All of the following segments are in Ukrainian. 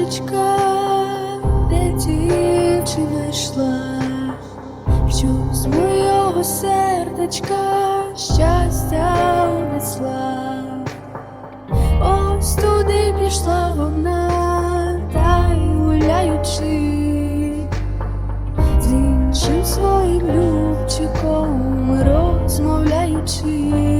стежечка, де дівчина йшла, що з моєго сердечка щастя несла. Ось туди пішла вона, та й гуляючи, з іншим своїм любчиком розмовляючи.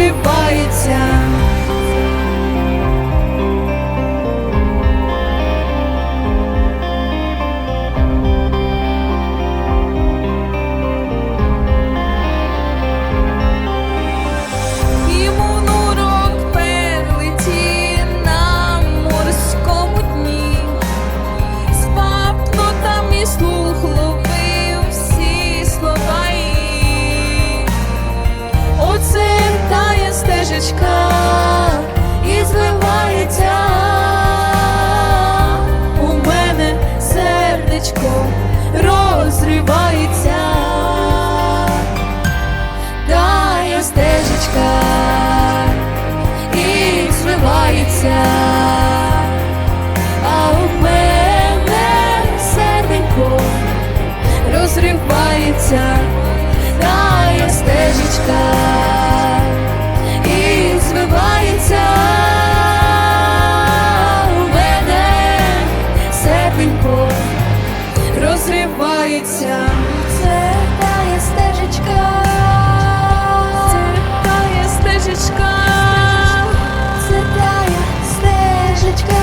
розривається. Тає і звивається. У мене сердечко розривається. дає стежечка і звивається, розривається. Це тая стежечка. Тає стежечка. Це тая стежечка.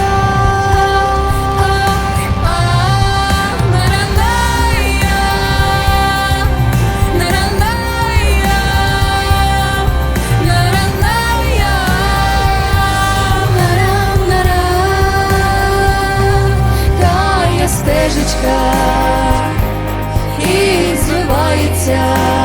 Тая стежечка звивається,